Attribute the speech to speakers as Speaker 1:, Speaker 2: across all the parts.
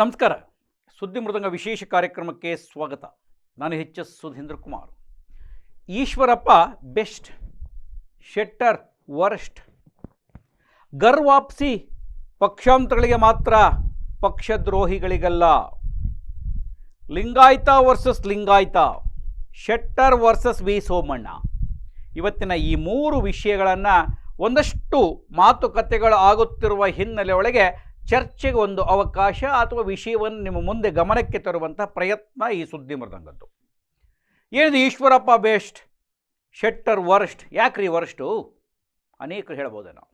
Speaker 1: ನಮಸ್ಕಾರ. ಸುದ್ದಿ ಮೃದಂಗ ವಿಶೇಷ ಕಾರ್ಯಕ್ರಮಕ್ಕೆ ಸ್ವಾಗತ. ನಾನು H S Sudhindra Kumar Eshwarappa best, Shettar worst. Ghar wapsi ಪಕ್ಷಾಂತರಗಳಿಗೆ ಮಾತ್ರ ಪಕ್ಷದ್ರೋಹಿಗಳಿಗಲ್ಲ. Lingayat versus Lingayat, Shettar versus V Somanna. ಇವತ್ತಿನ ಈ ಮೂರು ವಿಷಯಗಳನ್ನು ಒಂದಷ್ಟು ಮಾತುಕತೆಗಳು ಆಗುತ್ತಿರುವ ಹಿನ್ನೆಲೆ ಒಳಗೆ ಚರ್ಚೆಗೆ ಒಂದು ಅವಕಾಶ ಅಥವಾ ವಿಷಯವನ್ನು ನಿಮ್ಮ ಮುಂದೆ ಗಮನಕ್ಕೆ ತರುವಂಥ ಪ್ರಯತ್ನ ಈ ಸುದ್ದಿ ಮೃದಂಗದ್ದು ಏನಿದೆ ಈಶ್ವರಪ್ಪ ಬೆಸ್ಟ್ ಶೆಟ್ಟರ್ ವರ್ಸ್ಟ್ ಯಾಕ್ರಿ ವರ್ಸ್ಟು ಅನೇಕರು ನಾವು.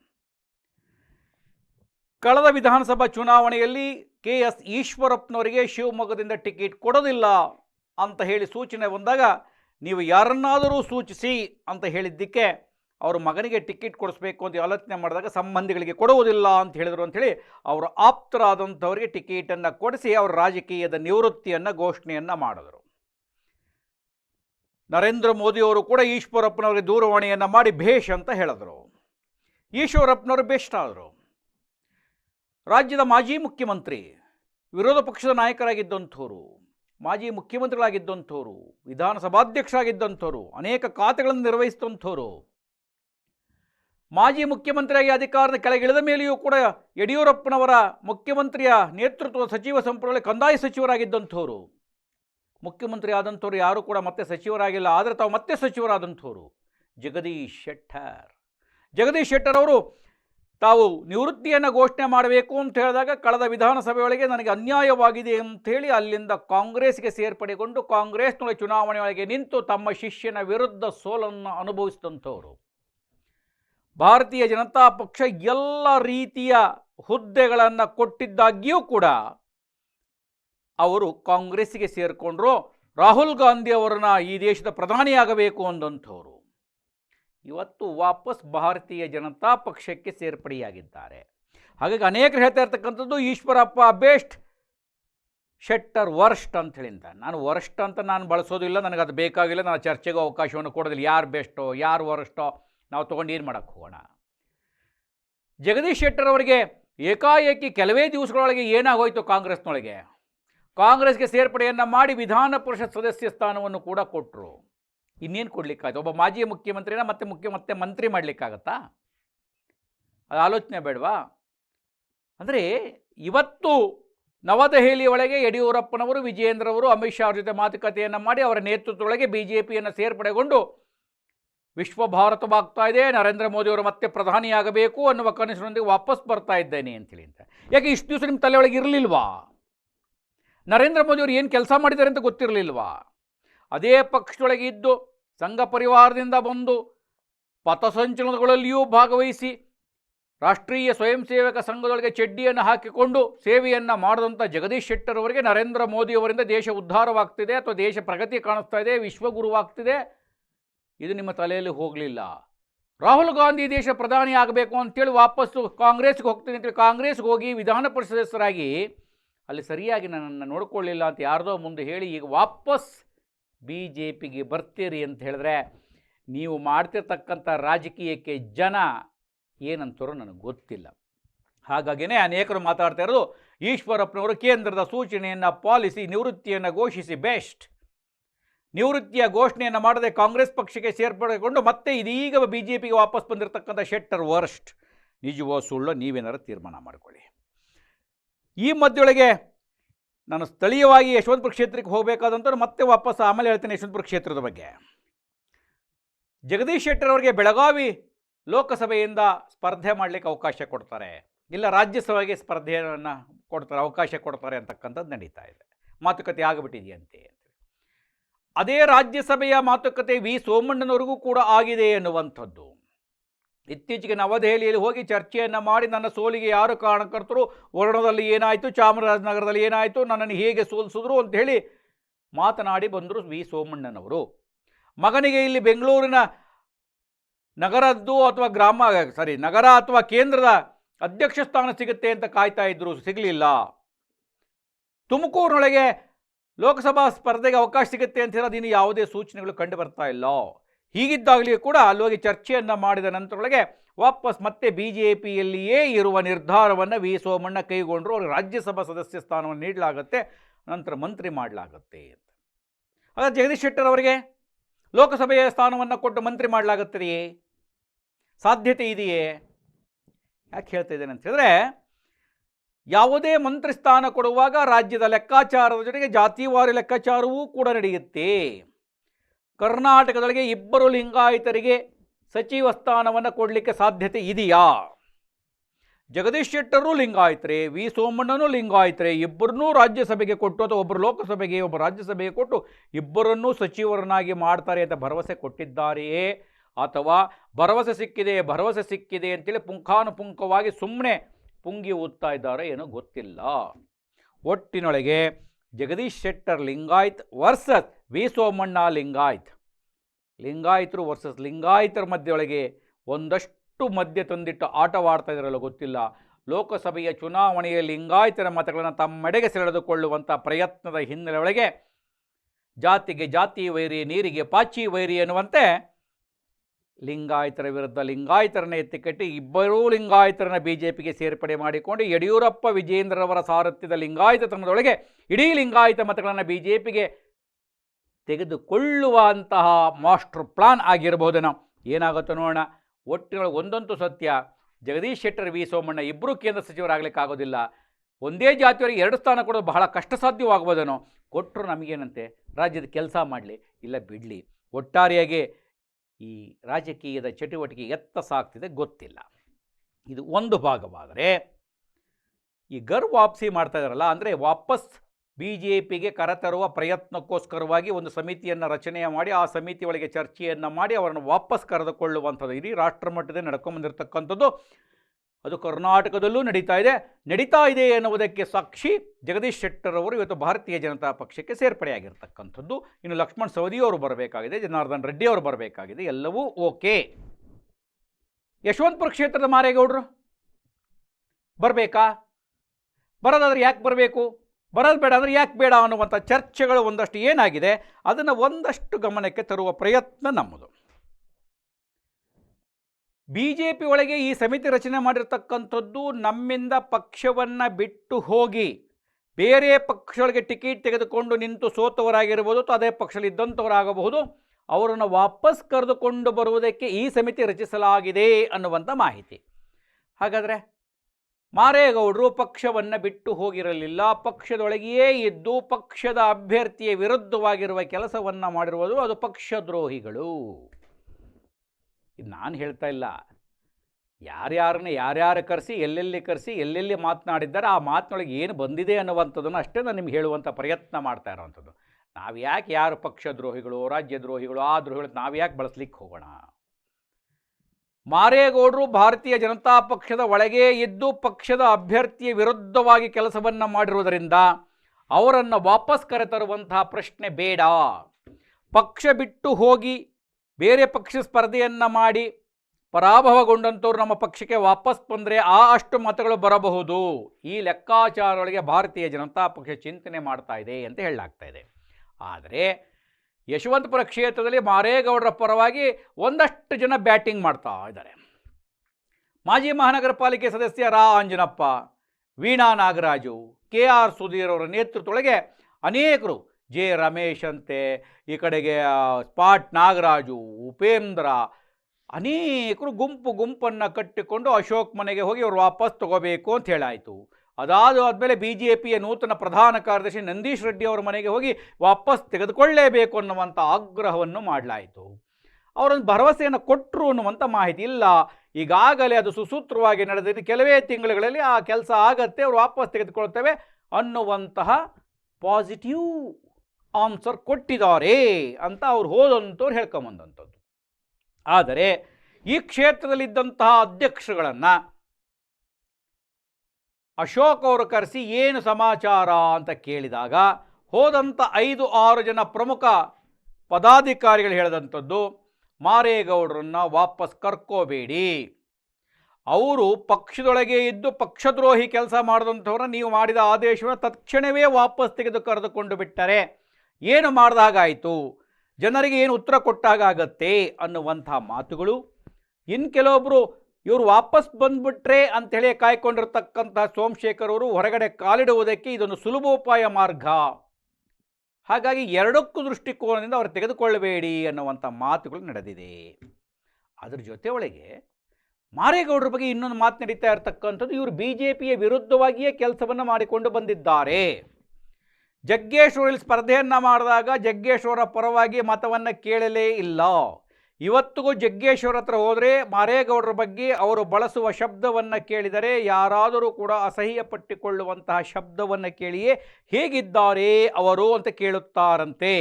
Speaker 1: ಕಳೆದ ವಿಧಾನಸಭಾ ಚುನಾವಣೆಯಲ್ಲಿ ಕೆ ಎಸ್ ಈಶ್ವರಪ್ಪನವರಿಗೆ ಶಿವಮೊಗ್ಗದಿಂದ ಟಿಕೆಟ್ ಕೊಡೋದಿಲ್ಲ ಅಂತ ಹೇಳಿ ಸೂಚನೆ ಬಂದಾಗ, ನೀವು ಯಾರನ್ನಾದರೂ ಸೂಚಿಸಿ ಅಂತ ಹೇಳಿದ್ದಕ್ಕೆ ಅವ್ರ ಮಗನಿಗೆ ಟಿಕೆಟ್ ಕೊಡಿಸ್ಬೇಕು ಅಂತ ಆಲೋಚನೆ ಮಾಡಿದಾಗ ಸಂಬಂಧಿಗಳಿಗೆ ಕೊಡುವುದಿಲ್ಲ ಅಂತ ಹೇಳಿದರು ಅಂಥೇಳಿ ಅವರು ಆಪ್ತರಾದಂಥವರಿಗೆ ಟಿಕೆಟನ್ನು ಕೊಡಿಸಿ ಅವರ ರಾಜಕೀಯದ ನಿವೃತ್ತಿಯನ್ನು ಘೋಷಣೆಯನ್ನು ಮಾಡಿದರು. ನರೇಂದ್ರ ಮೋದಿಯವರು ಕೂಡ ಈಶ್ವರಪ್ಪನವರಿಗೆ ದೂರವಾಣಿಯನ್ನು ಮಾಡಿ ಭೇಷ್ ಅಂತ ಹೇಳಿದರು. ಈಶ್ವರಪ್ಪನವರು ಬೆಸ್ಟ್ ಆದರು. ರಾಜ್ಯದ ಮಾಜಿ ಮುಖ್ಯಮಂತ್ರಿ, ವಿರೋಧ ಪಕ್ಷದ ನಾಯಕರಾಗಿದ್ದಂಥವ್ರು, ಮಾಜಿ ಮುಖ್ಯಮಂತ್ರಿಗಳಾಗಿದ್ದಂಥವರು, ವಿಧಾನಸಭಾಧ್ಯಕ್ಷರಾಗಿದ್ದಂಥವರು, ಅನೇಕ ಖಾತೆಗಳನ್ನು ನಿರ್ವಹಿಸಿದಂಥವ್ರು ಮಾಜಿ ಮುಖ್ಯಮಂತ್ರಿಯಾಗಿ ಅಧಿಕಾರದ ಕೆಳಗಿಳಿದ ಮೇಲೆಯೂ ಕೂಡ ಯಡಿಯೂರಪ್ಪನವರ ಮುಖ್ಯಮಂತ್ರಿಯ ನೇತೃತ್ವದ ಸಚಿವ ಸಂಪುಟದಲ್ಲಿ ಕಂದಾಯ ಸಚಿವರಾಗಿದ್ದಂಥವರು. ಮುಖ್ಯಮಂತ್ರಿ ಆದಂಥವ್ರು ಯಾರೂ ಕೂಡ ಮತ್ತೆ ಸಚಿವರಾಗಿಲ್ಲ, ಆದರೆ ತಾವು ಮತ್ತೆ ಸಚಿವರಾದಂಥವರು. ಜಗದೀಶ್ ಶೆಟ್ಟರ್. ಜಗದೀಶ್ ಶೆಟ್ಟರ್ ಅವರು ತಾವು ನಿವೃತ್ತಿಯನ್ನು ಘೋಷಣೆ ಮಾಡಬೇಕು ಅಂತ ಹೇಳಿದಾಗ ಕಳೆದ ವಿಧಾನಸಭೆಯೊಳಗೆ ನನಗೆ ಅನ್ಯಾಯವಾಗಿದೆ ಅಂಥೇಳಿ ಅಲ್ಲಿಂದ ಕಾಂಗ್ರೆಸ್ಗೆ ಸೇರ್ಪಡೆಗೊಂಡು ಕಾಂಗ್ರೆಸ್ನೊಳಗೆ ಚುನಾವಣೆಯೊಳಗೆ ನಿಂತು ತಮ್ಮ ಶಿಷ್ಯನ ವಿರುದ್ಧ ಸೋಲನ್ನು ಅನುಭವಿಸಿದಂಥವರು. ಭಾರತೀಯ ಜನತಾ ಪಕ್ಷ ಎಲ್ಲ ರೀತಿಯ ಹುದ್ದೆಗಳನ್ನು ಕೊಟ್ಟಿದ್ದಾಗಿಯೂ ಕೂಡ ಅವರು ಕಾಂಗ್ರೆಸ್ಸಿಗೆ ಸೇರಿಕೊಂಡ್ರು. ರಾಹುಲ್ ಗಾಂಧಿ ಅವರನ್ನ ಈ ದೇಶದ ಪ್ರಧಾನಿಯಾಗಬೇಕು ಅಂದಂಥವರು. ಇವತ್ತು ವಾಪಸ್ ಭಾರತೀಯ ಜನತಾ ಪಕ್ಷಕ್ಕೆ ಸೇರ್ಪಡೆಯಾಗಿದ್ದಾರೆ. ಹಾಗಾಗಿ ಅನೇಕರು ಹೇಳ್ತಾ ಇರ್ತಕ್ಕಂಥದ್ದು, ಈಶ್ವರಪ್ಪ ಬೆಸ್ಟ್, ಶೆಟ್ಟರ್ ವರ್ಸ್ಟ್ ಅಂತ ಹೇಳಿಂದ. ನಾನು ವರ್ಸ್ಟ್ ಅಂತ ನಾನು ಬಳಸೋದಿಲ್ಲ ನನಗೆ ಅದು ಬೇಕಾಗಿಲ್ಲ, ನಾನು ಚರ್ಚೆಗೆ ಅವಕಾಶವನ್ನು ಕೊಡೋದಿಲ್ಲ. ಯಾರು ಬೆಸ್ಟೋ, ಯಾರು ವರ್ಸ್ಟೋ ನಾವು ತೊಗೊಂಡು ಏನು ಮಾಡೋಕ್ಕೆ ಹೋಗೋಣ? ಜಗದೀಶ್ ಶೆಟ್ಟರ್ ಅವರಿಗೆ ಏಕಾಏಕಿ ಕೆಲವೇ ದಿವಸಗಳೊಳಗೆ ಏನಾಗೋಯಿತು ಕಾಂಗ್ರೆಸ್ನೊಳಗೆ? ಕಾಂಗ್ರೆಸ್ಗೆ ಸೇರ್ಪಡೆಯನ್ನು ಮಾಡಿ ವಿಧಾನ ಪರಿಷತ್ ಸದಸ್ಯ ಸ್ಥಾನವನ್ನು ಕೂಡ ಕೊಟ್ಟರು ಇನ್ನೇನು ಕೊಡಲಿಕ್ಕಾಯ್ತು? ಒಬ್ಬ ಮಾಜಿ ಮುಖ್ಯಮಂತ್ರಿನ ಮತ್ತೆ ಮುಖ್ಯ, ಮತ್ತೆ ಮಂತ್ರಿ ಮಾಡಲಿಕ್ಕಾಗತ್ತಾ? ಅದು ಆಲೋಚನೆ ಬೇಡವಾ? ಅಂದರೆ ಇವತ್ತು ನವದೆಹಲಿ ಒಳಗೆ ಯಡಿಯೂರಪ್ಪನವರು, ವಿಜಯೇಂದ್ರವರು, ಅಮಿತ್ ಶಾ ಅವ್ರ ಜೊತೆ ಮಾತುಕತೆಯನ್ನು ಮಾಡಿ ಅವರ ನೇತೃತ್ವದೊಳಗೆ ಬಿ ಜೆ ಪಿಯನ್ನು ಸೇರ್ಪಡೆಗೊಂಡು ವಿಶ್ವ ಭಾರತವಾಗ್ತಾ ಇದೆ, ನರೇಂದ್ರ ಮೋದಿಯವರು ಮತ್ತೆ ಪ್ರಧಾನಿಯಾಗಬೇಕು ಅನ್ನುವ ಕನಸಿನೊಂದಿಗೆ ವಾಪಸ್ ಬರ್ತಾ ಇದ್ದೇನೆ ಅಂತೇಳಿ ಅಂತ. ಯಾಕೆ ಇಷ್ಟು ದಿವಸ ನಿಮ್ಮ ತಲೆಯೊಳಗೆ ಇರಲಿಲ್ವಾ? ನರೇಂದ್ರ ಮೋದಿಯವರು ಏನು ಕೆಲಸ ಮಾಡಿದ್ದಾರೆ ಅಂತ ಗೊತ್ತಿರಲಿಲ್ವಾ? ಅದೇ ಪಕ್ಷದೊಳಗೆ ಇದ್ದು, ಸಂಘ ಪರಿವಾರದಿಂದ ಬಂದು, ಪಥಸಂಚಲನಗಳಲ್ಲಿಯೂ ಭಾಗವಹಿಸಿ, ರಾಷ್ಟ್ರೀಯ ಸ್ವಯಂ ಸೇವಕ ಸಂಘದೊಳಗೆ ಚಡ್ಡಿಯನ್ನು ಹಾಕಿಕೊಂಡು ಸೇವೆಯನ್ನು ಮಾಡಿದಂಥ ಜಗದೀಶ್ ಶೆಟ್ಟರ್ ಅವರಿಗೆ ನರೇಂದ್ರ ಮೋದಿಯವರಿಂದ ದೇಶ ಉದ್ಧಾರವಾಗ್ತಿದೆ ಅಥವಾ ದೇಶ ಪ್ರಗತಿ ಕಾಣಿಸ್ತಾ ಇದೆ ವಿಶ್ವಗುರುವಾಗ್ತಿದೆ ಇದು ನಿಮ್ಮ ತಲೆಯಲ್ಲಿ ಹೋಗಲಿಲ್ಲ. ರಾಹುಲ್ ಗಾಂಧಿ ದೇಶ ಪ್ರಧಾನಿ ಆಗಬೇಕು ಅಂತೇಳಿ ವಾಪಸ್ಸು ಕಾಂಗ್ರೆಸ್ಗೆ ಹೋಗ್ತೀನಿ ಅಂತೇಳಿ ಕಾಂಗ್ರೆಸ್ಗೆ ಹೋಗಿ ವಿಧಾನ ಪರಿಷತ್ ಅಲ್ಲಿ ಸರಿಯಾಗಿ ನನ್ನನ್ನು ನೋಡಿಕೊಳ್ಳಿಲ್ಲ ಅಂತ ಯಾರ್ದೋ ಮುಂದೆ ಹೇಳಿ ಈಗ ವಾಪಸ್ ಬಿ ಜೆ ಪಿಗೆ ಬರ್ತೀರಿ ಅಂತ ಹೇಳಿದ್ರೆ ನೀವು ಮಾಡ್ತಿರ್ತಕ್ಕಂಥ ರಾಜಕೀಯಕ್ಕೆ ಜನ ಏನಂತಾರೋ ನನಗೆ ಗೊತ್ತಿಲ್ಲ. ಹಾಗಾಗಿಯೇ ಅನೇಕರು ಮಾತಾಡ್ತಾ ಇರೋದು ಈಶ್ವರಪ್ಪನವರು ಕೇಂದ್ರದ ಸೂಚನೆಯನ್ನು, ಪಾಲಿಸಿ, ನಿವೃತ್ತಿಯನ್ನು ಘೋಷಿಸಿ ಬೆಸ್ಟ್. ನಿವೃತ್ತಿಯ ಘೋಷಣೆಯನ್ನು ಮಾಡದೆ ಕಾಂಗ್ರೆಸ್ ಪಕ್ಷಕ್ಕೆ ಸೇರ್ಪಡೆಗೊಂಡು ಮತ್ತೆ ಇದೀಗ ಬಿ ಜೆ ಪಿಗೆ ವಾಪಸ್ ಬಂದಿರತಕ್ಕಂಥ ಶೆಟ್ಟರ್ ವರ್ಸ್ಟ್ ನಿಜವೋ ಸುಳ್ಳು ನೀವೇನಾರು ತೀರ್ಮಾನ ಮಾಡಿಕೊಳ್ಳಿ. ಈ ಮಧ್ಯೊಳಗೆ ನಾನು ಸ್ಥಳೀಯವಾಗಿ ಯಶವಂತಪುರ ಕ್ಷೇತ್ರಕ್ಕೆ ಹೋಗಬೇಕಾದಂಥವ್ರು ಮತ್ತೆ ವಾಪಸ್ ಆಮೇಲೆ ಹೇಳ್ತೇನೆ ಯಶವಂತಪುರ ಕ್ಷೇತ್ರದ ಬಗ್ಗೆ. ಜಗದೀಶ್ ಶೆಟ್ಟರ್ ಅವರಿಗೆ ಬೆಳಗಾವಿ ಲೋಕಸಭೆಯಿಂದ ಸ್ಪರ್ಧೆ ಮಾಡಲಿಕ್ಕೆ ಅವಕಾಶ ಕೊಡ್ತಾರೆ. ಇಲ್ಲ ರಾಜ್ಯಸಭೆಗೆ ಸ್ಪರ್ಧೆಯನ್ನು ಕೊಡ್ತಾರೆ, ಅವಕಾಶ ಕೊಡ್ತಾರೆ ಅಂತಕ್ಕಂಥದ್ದು ನಡೀತಾ ಇದೆ. ಮಾತುಕತೆ ಆಗಿಬಿಟ್ಟಿದೆಯಂತೆ ಅದೇ ರಾಜ್ಯಸಭೆಯ ಮಾತುಕತೆ ವಿ. ಸೋಮಣ್ಣನವರಿಗೂ ಕೂಡ ಆಗಿದೆ ಎನ್ನುವಂಥದ್ದು. ಇತ್ತೀಚೆಗೆ ನವದೆಹಲಿಯಲ್ಲಿ ಹೋಗಿ ಚರ್ಚೆಯನ್ನು ಮಾಡಿ ನನ್ನ ಸೋಲಿಗೆ ಯಾರು ಕಾರಣಕರ್ತರು? ವರ್ಣದಲ್ಲಿ ಏನಾಯಿತು? ಚಾಮರಾಜನಗರದಲ್ಲಿ ಏನಾಯಿತು? ನನ್ನನ್ನು ಹೇಗೆ ಸೋಲಿಸಿದ್ರು ಅಂತ ಹೇಳಿ ಮಾತನಾಡಿ ಬಂದರು ವಿ. ಸೋಮಣ್ಣನವರು. ಮಗನಿಗೆ ಇಲ್ಲಿ ಬೆಂಗಳೂರಿನ ನಗರದ್ದು ಅಥವಾ ಗ್ರಾಮ, ಸಾರಿ, ನಗರ ಅಥವಾ ಕೇಂದ್ರದ ಅಧ್ಯಕ್ಷ ಸ್ಥಾನ ಸಿಗುತ್ತೆ ಅಂತ ಕಾಯ್ತಾ ಇದ್ರು. ಸಿಗಲಿಲ್ಲ. ತುಮಕೂರಿನೊಳಗೆ ಲೋಕಸಭಾ ಸ್ಪರ್ಧೆಗೆ ಅವಕಾಶ ಸಿಗುತ್ತೆ ಅಂತ ಹೇಳೋದು ಇನ್ನು ಯಾವುದೇ ಸೂಚನೆಗಳು ಕಂಡು ಬರ್ತಾ ಇಲ್ಲ. ಹೀಗಿದ್ದಾಗಲಿಯೂ ಕೂಡ ಅಲ್ಲೋಗಿ ಚರ್ಚೆಯನ್ನು ಮಾಡಿದ ನಂತರೊಳಗೆ ವಾಪಸ್ ಮತ್ತೆ ಬಿ ಜೆ ಪಿಯಲ್ಲಿಯೇ ಇರುವ ನಿರ್ಧಾರವನ್ನು ವಿ ಸೋಮಣ್ಣ ಕೈಗೊಂಡರು ಅವ್ರಿಗೆ ರಾಜ್ಯಸಭಾ ಸದಸ್ಯ ಸ್ಥಾನವನ್ನು ನೀಡಲಾಗುತ್ತೆ, ನಂತರ ಮಂತ್ರಿ ಮಾಡಲಾಗುತ್ತೆ ಅಂತ. ಹಾಗಾದ್ರೆ ಜಗದೀಶ್ ಶೆಟ್ಟರ್ ಅವರಿಗೆ ಲೋಕಸಭೆಯ ಸ್ಥಾನವನ್ನು ಕೊಟ್ಟು ಮಂತ್ರಿ ಮಾಡಲಾಗುತ್ತದೆಯೇ? ಸಾಧ್ಯತೆ ಇದೆಯೇ? ಯಾಕೆ ಹೇಳ್ತಾ ಇದ್ದೇನೆ ಅಂತ ಹೇಳಿದ್ರೆ ಯಾವುದೇ ಮಂತ್ರಿ ಸ್ಥಾನ ಕೊಡುವಾಗ ರಾಜ್ಯದ ಲೆಕ್ಕಾಚಾರದ ಜೊತೆಗೆ ಜಾತಿವಾರಿ ಲೆಕ್ಕಾಚಾರವೂ ಕೂಡ ನಡೆಯುತ್ತೆ. ಕರ್ನಾಟಕದೊಳಗೆ ಇಬ್ಬರು ಲಿಂಗಾಯತರಿಗೆ ಸಚಿವ ಸ್ಥಾನವನ್ನು ಕೊಡಲಿಕ್ಕೆ ಸಾಧ್ಯತೆ ಇದೆಯಾ? ಜಗದೀಶ್ ಶೆಟ್ಟರು ಲಿಂಗಾಯತ್ರಿ, ವಿ ಸೋಮಣ್ಣನೂ ಲಿಂಗಾಯತರೆ, ಇಬ್ಬರನ್ನೂ ರಾಜ್ಯಸಭೆಗೆ ಕೊಟ್ಟು ಅಥವಾ ಒಬ್ಬರು ಲೋಕಸಭೆಗೆ, ಒಬ್ಬರು ರಾಜ್ಯಸಭೆಗೆ ಕೊಟ್ಟು ಇಬ್ಬರನ್ನೂ ಸಚಿವರನ್ನಾಗಿ ಮಾಡ್ತಾರೆ ಅಂತ ಭರವಸೆ ಕೊಟ್ಟಿದ್ದಾರೆಯೇ? ಅಥವಾ ಭರವಸೆ ಸಿಕ್ಕಿದೆ ಭರವಸೆ ಸಿಕ್ಕಿದೆ ಅಂತೇಳಿ ಪುಂಖಾನುಪುಂಖವಾಗಿ ಸುಮ್ಮನೆ ಪುಂಗಿ ಊದ್ತಾ ಇದ್ದಾರೆ ಏನೋ ಗೊತ್ತಿಲ್ಲ. ಒಟ್ಟಿನೊಳಗೆ ಜಗದೀಶ್ ಶೆಟ್ಟರ್ ಲಿಂಗಾಯತ್ ವರ್ಸಸ್ ವಿ ಸೋಮಣ್ಣ ಲಿಂಗಾಯತ್. ಲಿಂಗಾಯತರು ವರ್ಸಸ್ ಲಿಂಗಾಯತರ ಮಧ್ಯೆಯೊಳಗೆ ಒಂದಷ್ಟು ಮಧ್ಯೆ ತಂದಿಟ್ಟು ಆಟವಾಡ್ತಾ ಇದ್ರಲ್ಲ ಗೊತ್ತಿಲ್ಲ. ಲೋಕಸಭೆಯ ಚುನಾವಣೆಯ ಲಿಂಗಾಯತರ ಮತಗಳನ್ನು ತಮ್ಮೆಡೆಗೆ ಸೆಳೆದುಕೊಳ್ಳುವಂಥ ಪ್ರಯತ್ನದ ಹಿನ್ನೆಲೆ ಒಳಗೆ ಜಾತಿಗೆ ಜಾತಿ ವೈರಿ, ನೀರಿಗೆ ಪಾಚಿ ವೈರಿ ಎನ್ನುವಂತೆ ಲಿಂಗಾಯತರ ವಿರುದ್ಧ ಲಿಂಗಾಯತರನ್ನ ಎತ್ತಿಕಟ್ಟಿ ಇಬ್ಬರೂ ಲಿಂಗಾಯತರನ್ನ ಬಿ ಜೆ ಪಿಗೆ ಸೇರ್ಪಡೆ ಮಾಡಿಕೊಂಡು ಯಡಿಯೂರಪ್ಪ, ವಿಜೇಂದ್ರರವರ ಸಾರಥ್ಯದ ಲಿಂಗಾಯತತನದೊಳಗೆ ಇಡೀ ಲಿಂಗಾಯತ ಮತಗಳನ್ನು ಬಿ ಜೆ ಪಿಗೆ ತೆಗೆದುಕೊಳ್ಳುವಂತಹ ಮಾಸ್ಟರ್ ಪ್ಲಾನ್ ಆಗಿರಬಹುದೇನೋ ಏನಾಗುತ್ತೋ ನೋಡೋಣ. ಒಟ್ಟಿನೊಳಗೆ ಒಂದಂತೂ ಸತ್ಯ, ಜಗದೀಶ್ ಶೆಟ್ಟರ್ ವಿ ಸೋಮಣ್ಣ ಇಬ್ಬರೂ ಕೇಂದ್ರ ಸಚಿವರಾಗಲಿಕ್ಕಾಗೋದಿಲ್ಲ ಒಂದೇ ಜಾತಿಯವರಿಗೆ ಎರಡು ಸ್ಥಾನ ಕೊಡೋದು ಬಹಳ ಕಷ್ಟ ಸಾಧ್ಯವಾಗ್ಬೋದೇನೋ ಕೊಟ್ಟರು ನಮಗೇನಂತೆ? ರಾಜ್ಯದ ಕೆಲಸ ಮಾಡಲಿ, ಇಲ್ಲ ಬಿಡಲಿ. ಒಟ್ಟಾರೆಯಾಗಿ ಈ ರಾಜಕೀಯದ ಚಟುವಟಿಕೆ ಎತ್ತ ಸಾಕ್ತಿದೆ ಗೊತ್ತಿಲ್ಲ. ಇದು ಒಂದು ಭಾಗವಾದರೆ, ಈ ಗರ್ ವಾಪಸಿ ಮಾಡ್ತಾ ಇದ್ದಾರಲ್ಲ, ಅಂದರೆ ವಾಪಸ್ ಬಿ ಜೆ ಪಿಗೆ ಕರೆತರುವ ಪ್ರಯತ್ನಕ್ಕೋಸ್ಕರವಾಗಿ ಒಂದು ಸಮಿತಿಯನ್ನು ರಚನೆ ಮಾಡಿ, ಆ ಸಮಿತಿ ಒಳಗೆ ಚರ್ಚೆಯನ್ನು ಮಾಡಿ ಅವರನ್ನು ವಾಪಸ್ ಕರೆದುಕೊಳ್ಳುವಂಥದ್ದು. ಇಡೀ ರಾಷ್ಟ್ರ ಮಟ್ಟದಲ್ಲಿ ನಡ್ಕೊಂಬಂದಿರತಕ್ಕಂಥದ್ದು ಅದು ಕರ್ನಾಟಕದಲ್ಲೂ ನಡೀತಾ ಇದೆ. ನಡೀತಾ ಇದೆ ಎನ್ನುವುದಕ್ಕೆ ಸಾಕ್ಷಿ ಜಗದೀಶ್ ಶೆಟ್ಟರ್ ಅವರು ಇವತ್ತು ಭಾರತೀಯ ಜನತಾ ಪಕ್ಷಕ್ಕೆ ಸೇರ್ಪಡೆಯಾಗಿರ್ತಕ್ಕಂಥದ್ದು. ಇನ್ನು ಲಕ್ಷ್ಮಣ್ ಸವದಿಯವರು ಬರಬೇಕಾಗಿದೆ, ಜನಾರ್ದನ್ ರೆಡ್ಡಿ ಅವರು ಬರಬೇಕಾಗಿದೆ, ಎಲ್ಲವೂ ಓಕೆ. ಯಶವಂತಪುರ ಕ್ಷೇತ್ರದ ಮಾರೇಗೌಡರು ಬರಬೇಕಾ? ಬರೋದಾದ್ರೆ ಯಾಕೆ ಬರಬೇಕು? ಬರೋದು ಬೇಡ ಅಂದರೆ ಯಾಕೆ ಬೇಡ ಅನ್ನುವಂಥ ಚರ್ಚೆಗಳು ಒಂದಷ್ಟು ಏನಾಗಿದೆ, ಅದನ್ನು ಒಂದಷ್ಟು ಗಮನಕ್ಕೆ ತರುವ ಪ್ರಯತ್ನ ನಮ್ಮದು. ಬಿ ಜೆ ಪಿ ಒಳಗೆ ಈ ಸಮಿತಿ ರಚನೆ ಮಾಡಿರ್ತಕ್ಕಂಥದ್ದು ನಮ್ಮಿಂದ ಪಕ್ಷವನ್ನು ಬಿಟ್ಟು ಹೋಗಿ ಬೇರೆ ಪಕ್ಷಗಳಿಗೆ ಟಿಕೆಟ್ ತೆಗೆದುಕೊಂಡು ನಿಂತು ಸೋತವರಾಗಿರ್ಬೋದು ಅಥವಾ ಅದೇ ಪಕ್ಷದಲ್ಲಿ ಇದ್ದಂಥವರಾಗಬಹುದು, ಅವರನ್ನು ವಾಪಸ್ ಕರೆದುಕೊಂಡು ಬರುವುದಕ್ಕೆ ಈ ಸಮಿತಿ ರಚಿಸಲಾಗಿದೆ ಅನ್ನುವಂಥ ಮಾಹಿತಿ. ಹಾಗಾದರೆ ಮಾರೇಗೌಡರು ಪಕ್ಷವನ್ನು ಬಿಟ್ಟು ಹೋಗಿರಲಿಲ್ಲ, ಪಕ್ಷದೊಳಗೆಯೇ ಇದ್ದು ಪಕ್ಷದ ಅಭ್ಯರ್ಥಿಯ ವಿರುದ್ಧವಾಗಿರುವ ಕೆಲಸವನ್ನು ಮಾಡಿರುವುದು ಅದು ಪಕ್ಷದ್ರೋಹಿಗಳು. ಇದು ನಾನು ಹೇಳ್ತಾ ಇಲ್ಲ. ಯಾರ್ಯಾರನ್ನ ಯಾರ್ಯಾರು ಕರೆಸಿ, ಎಲ್ಲೆಲ್ಲಿ ಕರೆಸಿ, ಎಲ್ಲೆಲ್ಲಿ ಮಾತನಾಡಿದ್ದಾರೆ, ಆ ಮಾತಿನೊಳಗೆ ಏನು ಬಂದಿದೆ ಅನ್ನುವಂಥದ್ದನ್ನು ಅಷ್ಟೇ ನಾನು ನಿಮ್ಗೆ ಹೇಳುವಂಥ ಪ್ರಯತ್ನ ಮಾಡ್ತಾ ಇರೋವಂಥದ್ದು. ನಾವು ಯಾಕೆ ಯಾರು ಪಕ್ಷದ್ರೋಹಿಗಳು ರಾಜ್ಯದ್ರೋಹಿಗಳು ಆ ದ್ರೋಹಿಗಳು ನಾವು ಯಾಕೆ ಬಳಸ್ಲಿಕ್ಕೆ ಹೋಗೋಣ? ಮಾರೇಗೌಡರು ಭಾರತೀಯ ಜನತಾ ಪಕ್ಷದ ಒಳಗೇ ಇದ್ದು ಪಕ್ಷದ ಅಭ್ಯರ್ಥಿಯ ವಿರುದ್ಧವಾಗಿ ಕೆಲಸವನ್ನು ಮಾಡಿರುವುದರಿಂದ ಅವರನ್ನು ವಾಪಸ್ ಕರೆತರುವಂತಹ ಪ್ರಶ್ನೆ ಬೇಡ. ಪಕ್ಷ ಬಿಟ್ಟು ಹೋಗಿ ಬೇರೆ ಪಕ್ಷ ಸ್ಪರ್ಧೆಯನ್ನು ಮಾಡಿ ಪರಾಭವಗೊಂಡಂಥವ್ರು ನಮ್ಮ ಪಕ್ಷಕ್ಕೆ ವಾಪಸ್ ಬಂದರೆ ಆ ಅಷ್ಟು ಮತಗಳು ಬರಬಹುದು. ಈ ಲೆಕ್ಕಾಚಾರಗಳಿಗೆ ಭಾರತೀಯ ಜನತಾ ಪಕ್ಷ ಚಿಂತನೆ ಮಾಡ್ತಾ ಇದೆ ಅಂತ ಹೇಳಲಾಗ್ತಾ ಇದೆ. ಆದರೆ ಯಶವಂತಪುರ ಕ್ಷೇತ್ರದಲ್ಲಿ ಮಾರೇಗೌಡರ ಪರವಾಗಿ ಒಂದಷ್ಟು ಜನ ಬ್ಯಾಟಿಂಗ್ ಮಾಡ್ತಾ ಇದ್ದಾರೆ. ಮಾಜಿ ಮಹಾನಗರ ಪಾಲಿಕೆ ಸದಸ್ಯ ರಾ. ಅಂಜನಪ್ಪ ವೀಣಾ ನಾಗರಾಜು, ಕೆ. ಆರ್. ಸುಧೀರ್ ಅವರ ನೇತೃತ್ವದೊಳಗೆ ಅನೇಕರು ಜೆ ರಮೇಶ್ ಅಂತೆ, ಈ ಕಡೆಗೆ ಸ್ಪಾಟ್ ನಾಗರಾಜು, ಉಪೇಂದ್ರ, ಅನೇಕರು ಗುಂಪು ಗುಂಪನ್ನು ಕಟ್ಟಿಕೊಂಡು ಅಶೋಕ್ ಮನೆಗೆ ಹೋಗಿ ಅವರು ವಾಪಸ್ ತಗೋಬೇಕು ಅಂತ ಹೇಳಾಯಿತು. ಅದಾದ ಆದಮೇಲೆ ಬಿ ಜೆ ಪಿಯ ನೂತನ ಪ್ರಧಾನ ಕಾರ್ಯದರ್ಶಿ ನಂದೀಶ್ ರೆಡ್ಡಿ ಅವರ ಮನೆಗೆ ಹೋಗಿ ವಾಪಸ್ ತೆಗೆದುಕೊಳ್ಳೇಬೇಕು ಅನ್ನುವಂಥ ಆಗ್ರಹವನ್ನು ಮಾಡಲಾಯಿತು. ಅವರೊಂದು ಭರವಸೆಯನ್ನು ಕೊಟ್ಟರು ಅನ್ನುವಂಥ ಮಾಹಿತಿ ಇಲ್ಲ. ಈಗಾಗಲೇ ಅದು ಸುಸೂತ್ರವಾಗಿ ನಡೆದಿದ್ದು ಕೆಲವೇ ತಿಂಗಳುಗಳಲ್ಲಿ ಆ ಕೆಲಸ ಆಗತ್ತೆ, ಅವರು ವಾಪಸ್ ತೆಗೆದುಕೊಳ್ತೇವೆ ಅನ್ನುವಂತಹ ಪಾಸಿಟಿವ್ ಆನ್ಸರ್ ಕೊಟ್ಟಿದ್ದಾರೆ ಅಂತ ಅವ್ರು ಹೋದಂಥವ್ರು ಹೇಳ್ಕೊಂಬಂದಂಥದ್ದು. ಆದರೆ ಈ ಕ್ಷೇತ್ರದಲ್ಲಿದ್ದಂತಹ ಅಧ್ಯಕ್ಷಗಳನ್ನು ಅಶೋಕ್ ಅವರು ಕರೆಸಿ ಏನು ಸಮಾಚಾರ ಅಂತ ಕೇಳಿದಾಗ ಹೋದಂಥ ಐದು, ಆರು ಜನ ಪ್ರಮುಖ ಪದಾಧಿಕಾರಿಗಳು ಹೇಳಿದಂಥದ್ದು, ಮಾರೇಗೌಡರನ್ನು ವಾಪಸ್ ಕರ್ಕೋಬೇಡಿ. ಅವರು ಪಕ್ಷದೊಳಗೆ ಇದ್ದು ಪಕ್ಷದ್ರೋಹಿ ಕೆಲಸ ಮಾಡಿದಂಥವ್ರನ್ನ ನೀವು ಮಾಡಿದ ಆದೇಶವನ್ನು ತಕ್ಷಣವೇ ವಾಪಸ್ ತೆಗೆದು ಕರೆದುಕೊಂಡು ಬಿಟ್ಟರೆ ಏನು ಮಾಡಿದಾಗಾಯಿತು? ಜನರಿಗೆ ಏನು ಉತ್ತರ ಕೊಟ್ಟಾಗತ್ತೆ ಅನ್ನುವಂಥ ಮಾತುಗಳು. ಇನ್ನು ಕೆಲವೊಬ್ಬರು ಇವರು ವಾಪಸ್ ಬಂದ್ಬಿಟ್ರೆ ಅಂಥೇಳಿ ಕಾಯ್ಕೊಂಡಿರ್ತಕ್ಕಂಥ ಸೋಮಶೇಖರ್ ಅವರು ಹೊರಗಡೆ ಕಾಲಿಡುವುದಕ್ಕೆ ಇದೊಂದು ಸುಲಭೋಪಾಯ ಮಾರ್ಗ. ಹಾಗಾಗಿ ಎರಡಕ್ಕೂ ದೃಷ್ಟಿಕೋನದಿಂದ ಅವರು ತೆಗೆದುಕೊಳ್ಳಬೇಡಿ ಅನ್ನುವಂಥ ಮಾತುಗಳು ನಡೆದಿದೆ. ಅದರ ಜೊತೆ ಒಳಗೆ ಮಾರೇಗೌಡರ ಬಗ್ಗೆ ಇನ್ನೊಂದು ಮಾತು ನಡೀತಾ ಇರತಕ್ಕಂಥದ್ದು ಇವರು ಬಿ ಜೆ ಪಿಯ ವಿರುದ್ಧವಾಗಿಯೇ ಕೆಲಸವನ್ನು ಮಾಡಿಕೊಂಡು ಬಂದಿದ್ದಾರೆ. ಜಗ್ಗೇಶ್ವರಲ್ಲಿ ಸ್ಪರ್ಧೆಯನ್ನು ಮಾಡಿದಾಗ ಜಗ್ಗೇಶ್ವರ ಪರವಾಗಿ ಮತವನ್ನು ಕೇಳಲೇ ಇಲ್ಲ. ಇವತ್ತಿಗೂ ಜಗ್ಗೇಶ್ವರ ಹತ್ರ ಹೋದರೆ ಮಾರೇಗೌಡರ ಬಗ್ಗೆ ಅವರು ಬಳಸುವ ಶಬ್ದವನ್ನು ಕೇಳಿದರೆ ಯಾರಾದರೂ ಕೂಡ ಅಸಹ್ಯ ಪಟ್ಟಿಕೊಳ್ಳುವಂತಹ ಶಬ್ದವನ್ನು ಕೇಳಿಯೇ ಹೇಗಿದ್ದಾರೆ ಅವರು ಅಂತ ಕೇಳುತ್ತಾರಂತೆ.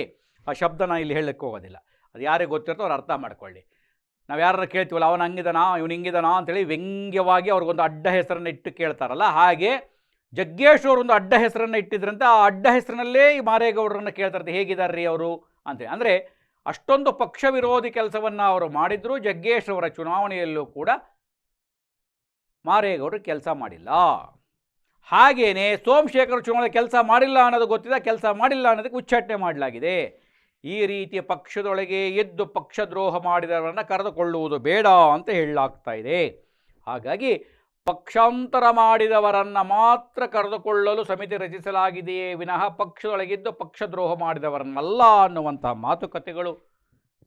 Speaker 1: ಆ ಶಬ್ದ ನಾನು ಇಲ್ಲಿ ಹೇಳಕ್ಕೆ ಹೋಗೋದಿಲ್ಲ. ಅದು ಯಾರಿಗೆ ಗೊತ್ತಿರ್ತೋ ಅವ್ರು ಅರ್ಥ ಮಾಡ್ಕೊಳ್ಳಿ. ನಾವು ಯಾರನ್ನ ಕೇಳ್ತೀವಲ್ಲ, ಅವನು ಹಂಗಿದನಾ, ಇವನು ಹಿಂಗಿದನಾ ಅಂತೇಳಿ ವ್ಯಂಗ್ಯವಾಗಿ ಅವ್ರಿಗೊಂದು ಅಡ್ಡ ಹೆಸರನ್ನು ಇಟ್ಟು ಕೇಳ್ತಾರಲ್ಲ, ಹಾಗೆ ಜಗ್ಗೇಶ್ವರ್ ಒಂದು ಅಡ್ಡ ಹೆಸರನ್ನು ಇಟ್ಟಿದ್ರಂತೆ, ಆ ಅಡ್ಡ ಹೆಸರಿನಲ್ಲೇ ಈ ಮಾರೇಗೌಡರನ್ನು ಕೇಳ್ತಾರೆ ಹೇಗಿದ್ದಾರೆ ರೀ ಅವರು ಅಂತೇಳಿ. ಅಂದರೆ ಅಷ್ಟೊಂದು ಪಕ್ಷ ವಿರೋಧಿ ಕೆಲಸವನ್ನು ಅವರು ಮಾಡಿದ್ರು ಜಗ್ಗೇಶ್ ಅವರ ಚುನಾವಣೆಯಲ್ಲೂ ಕೂಡ ಮಾರೇಗೌಡರು ಕೆಲಸ ಮಾಡಿಲ್ಲ. ಹಾಗೆಯೇ ಸೋಮಶೇಖರ್ ಚುನಾವಣೆ ಕೆಲಸ ಮಾಡಿಲ್ಲ ಅನ್ನೋದು ಗೊತ್ತಿದೆ, ಕೆಲಸ ಮಾಡಿಲ್ಲ ಅನ್ನೋದಕ್ಕೆ ಉಚ್ಚಾಟನೆ ಮಾಡಲಾಗಿದೆ. ಈ ರೀತಿಯ ಪಕ್ಷದೊಳಗೆ ಎದ್ದು ಪಕ್ಷದ್ರೋಹ ಮಾಡಿದವರನ್ನು ಕರೆದುಕೊಳ್ಳುವುದು ಬೇಡ ಅಂತ ಹೇಳಲಾಗ್ತಾ ಇದೆ. ಹಾಗಾಗಿ ಪಕ್ಷಾಂತರ ಮಾಡಿದವರನ್ನು ಮಾತ್ರ ಕರೆದುಕೊಳ್ಳಲು ಸಮಿತಿ ರಚಿಸಲಾಗಿದೆಯೇ ವಿನಃ ಪಕ್ಷದೊಳಗಿದ್ದು ಪಕ್ಷದ್ರೋಹ ಮಾಡಿದವರನ್ನಲ್ಲ ಅನ್ನುವಂತಹ ಮಾತುಕತೆಗಳು,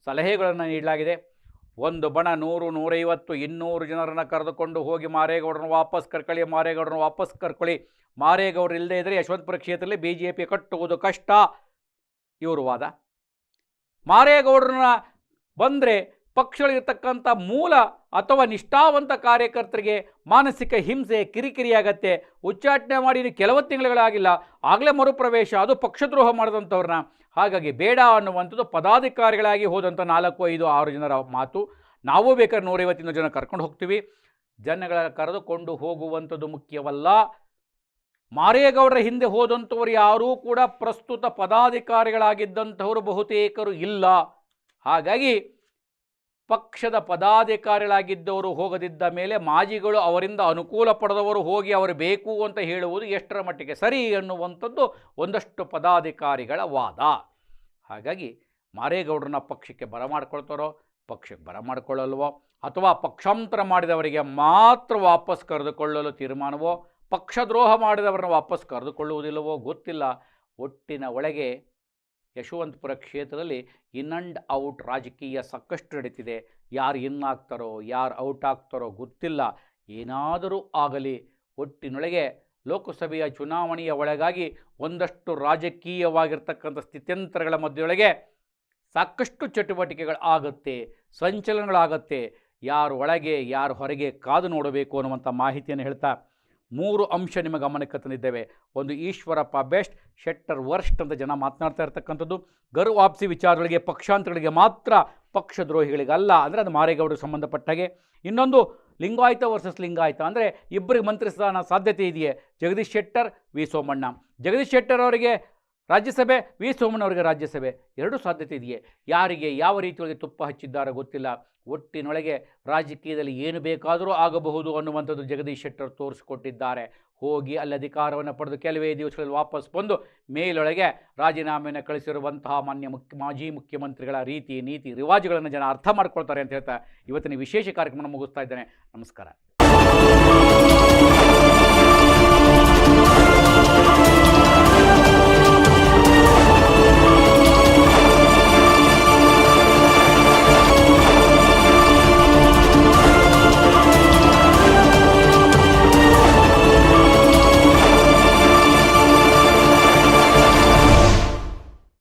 Speaker 1: ಸಲಹೆಗಳನ್ನು ನೀಡಲಾಗಿದೆ. ಒಂದು ಬಣ ನೂರು, ನೂರೈವತ್ತು, ಇನ್ನೂರು ಜನರನ್ನು ಕರೆದುಕೊಂಡು ಹೋಗಿ ಮಾರೇಗೌಡರನ್ನು ವಾಪಸ್ ಕರ್ಕೊಳ್ಳಿ, ಮಾರೇಗೌಡರನ್ನು ವಾಪಸ್ ಕರ್ಕೊಳ್ಳಿ. ಮಾರೇಗೌಡರು ಇಲ್ಲದೇ ಇದ್ದರೆ ಯಶವಂತಪುರ ಕ್ಷೇತ್ರದಲ್ಲಿ ಬಿ ಜೆ ಪಿ ಕಟ್ಟುವುದು ಕಷ್ಟ. ಇವರು ವಾದ. ಮಾರೇಗೌಡರನ್ನ ಬಂದರೆ ಪಕ್ಷದಲ್ಲಿರ್ತಕ್ಕಂಥ ಮೂಲ ಅಥವಾ ನಿಷ್ಠಾವಂತ ಕಾರ್ಯಕರ್ತರಿಗೆ ಮಾನಸಿಕ ಹಿಂಸೆ ಕಿರಿಕಿರಿಯಾಗತ್ತೆ. ಉಚ್ಚಾಟನೆ ಮಾಡಿ ಕೆಲವು ತಿಂಗಳುಗಳಾಗಿಲ್ಲ. ಆಗಲೇ ಮರುಪ್ರವೇಶ, ಅದು ಪಕ್ಷದ್ರೋಹ ಮಾಡಿದಂಥವ್ರನ್ನ. ಹಾಗಾಗಿ ಬೇಡ ಅನ್ನುವಂಥದ್ದು ಪದಾಧಿಕಾರಿಗಳಾಗಿ ಹೋದಂಥ ನಾಲ್ಕು, ಐದು, ಆರು ಜನರ ಮಾತು. ನಾವು ಬೇಕಾದ್ರೆ ನೂರೈವತ್ತಿನ ಜನ ಕರ್ಕೊಂಡು ಹೋಗ್ತೀವಿ. ಜನಗಳ ಕರೆದುಕೊಂಡು ಹೋಗುವಂಥದ್ದು ಮುಖ್ಯವಲ್ಲ. ಮಾರೇಗೌಡರ ಹಿಂದೆ ಹೋದಂಥವರು ಯಾರೂ ಕೂಡ ಪ್ರಸ್ತುತ ಪದಾಧಿಕಾರಿಗಳಾಗಿದ್ದಂಥವರು ಬಹುತೇಕರು ಇಲ್ಲ. ಹಾಗಾಗಿ ಪಕ್ಷದ ಪದಾಧಿಕಾರಿಗಳಾಗಿದ್ದವರು ಹೋಗದಿದ್ದ ಮೇಲೆ ಮಾಜಿಗಳು ಅವರಿಂದ ಅನುಕೂಲ ಪಡೆದವರು ಹೋಗಿ ಅವರು ಬೇಕು ಅಂತ ಹೇಳುವುದು ಎಷ್ಟರ ಮಟ್ಟಿಗೆ ಸರಿ ಎನ್ನುವಂಥದ್ದು ಒಂದಷ್ಟು ಪದಾಧಿಕಾರಿಗಳ ವಾದ. ಹಾಗಾಗಿ ಮಾರೇಗೌಡರನ್ನ ಪಕ್ಷಕ್ಕೆ ಬರಮಾಡ್ಕೊಳ್ತಾರೋ ಪಕ್ಷಕ್ಕೆ ಬರಮಾಡ್ಕೊಳ್ಳಲ್ವೋ ಅಥವಾ ಪಕ್ಷಾಂತರ ಮಾಡಿದವರಿಗೆ ಮಾತ್ರ ವಾಪಸ್ ಕರೆದುಕೊಳ್ಳಲು ತೀರ್ಮಾನವೋ, ಪಕ್ಷದ್ರೋಹ ಮಾಡಿದವರನ್ನ ವಾಪಸ್ ಕರೆದುಕೊಳ್ಳುವುದಿಲ್ಲವೋ ಗೊತ್ತಿಲ್ಲ. ಒಟ್ಟಿನ ಒಳಗೆ ಯಶವಂತಪುರ ಕ್ಷೇತ್ರದಲ್ಲಿ ಇನ್ ಅಂಡ್ ಔಟ್ ರಾಜಕೀಯ ಸಾಕಷ್ಟು ನಡೀತಿದೆ. ಯಾರು ಇನ್ ಆಗ್ತಾರೋ, ಯಾರು ಔಟ್ ಆಗ್ತಾರೋ ಗೊತ್ತಿಲ್ಲ. ಏನಾದರೂ ಆಗಲಿ, ಒಟ್ಟಿನೊಳಗೆ ಲೋಕಸಭೆಯ ಚುನಾವಣೆಯ ಒಳಗಾಗಿ ಒಂದಷ್ಟು ರಾಜಕೀಯವಾಗಿರ್ತಕ್ಕಂಥ ಸ್ಥಿತ್ಯಂತರಗಳ ಮಧ್ಯೊಳಗೆ ಸಾಕಷ್ಟು ಚಟುವಟಿಕೆಗಳು ಆಗುತ್ತೆ ಸಂಚಲನಗಳಾಗತ್ತೆ ಯಾರು ಒಳಗೆ, ಯಾರು ಹೊರಗೆ ಕಾದು ನೋಡಬೇಕು ಅನ್ನುವಂಥ ಮಾಹಿತಿಯನ್ನು ಹೇಳ್ತಾ ಮೂರು ಅಂಶ ನಿಮ್ಮ ಗಮನಕ್ಕೆ ತಂದಿದ್ದೇವೆ. ಒಂದು ಈಶ್ವರಪ್ಪ ಬೆಸ್ಟ್, ಶೆಟ್ಟರ್ ವರ್ಸ್ಟ್ ಅಂತ ಜನ ಮಾತನಾಡ್ತಾ ಇರ್ತಕ್ಕಂಥದ್ದು. ಗರು ವಾಪಸಿ ವಿಚಾರಗಳಿಗೆ, ಪಕ್ಷಾಂತರಗಳಿಗೆ ಮಾತ್ರ ಪಕ್ಷದ್ರೋಹಿಗಳಿಗಲ್ಲ ಅಂದರೆ ಅದು ಮಾರೇಗೌಡರಿಗೆ ಸಂಬಂಧಪಟ್ಟ ಹಾಗೆ. ಇನ್ನೊಂದು ಲಿಂಗಾಯತ ವರ್ಸಸ್ ಲಿಂಗಾಯತ ಅಂದರೆ ಇಬ್ಬರಿಗೆ ಮಂತ್ರಿ ಸ್ಥಾನ ಸಾಧ್ಯತೆ ಇದೆಯೇ? ಜಗದೀಶ್ ಶೆಟ್ಟರ್, ವಿ ಸೋಮಣ್ಣ. ಜಗದೀಶ್ ಶೆಟ್ಟರ್ ಅವರಿಗೆ ರಾಜ್ಯಸಭೆ, ವಿ. ಸೋಮಣ್ಣ ಅವರಿಗೆ ರಾಜ್ಯಸಭೆ ಎರಡೂ ಸಾಧ್ಯತೆ ಇದೆಯೇ? ಯಾರಿಗೆ ಯಾವ ರೀತಿಯೊಳಗೆ ತುಪ್ಪ ಹಚ್ಚಿದ್ದಾರೋ ಗೊತ್ತಿಲ್ಲ. ಒಟ್ಟಿನೊಳಗೆ ರಾಜಕೀಯದಲ್ಲಿ ಏನು ಬೇಕಾದರೂ ಆಗಬಹುದು ಅನ್ನುವಂಥದ್ದು ಜಗದೀಶ್ ಶೆಟ್ಟರ್ ತೋರಿಸಿಕೊಟ್ಟಿದ್ದಾರೆ. ಹೋಗಿ ಅಲ್ಲಿ ಅಧಿಕಾರವನ್ನು ಪಡೆದು ಕೆಲವೇ ದಿವಸಗಳಲ್ಲಿ ವಾಪಸ್ ಬಂದು ಮೇಲೊಳಗೆ ರಾಜೀನಾಮೆಯನ್ನು ಕಳಿಸಿರುವಂತಹ ಮಾನ್ಯ ಮುಖ್ಯ ಮಾಜಿ ಮುಖ್ಯಮಂತ್ರಿಗಳ ರೀತಿ, ನೀತಿ, ರಿವಾಜುಗಳನ್ನು ಜನ ಅರ್ಥ ಮಾಡ್ಕೊಳ್ತಾರೆ ಅಂತ ಹೇಳ್ತಾ ಇವತ್ತಿನ ವಿಶೇಷ ಕಾರ್ಯಕ್ರಮವನ್ನು ಮುಗಿಸ್ತಾ ಇದ್ದೇನೆ. ನಮಸ್ಕಾರ.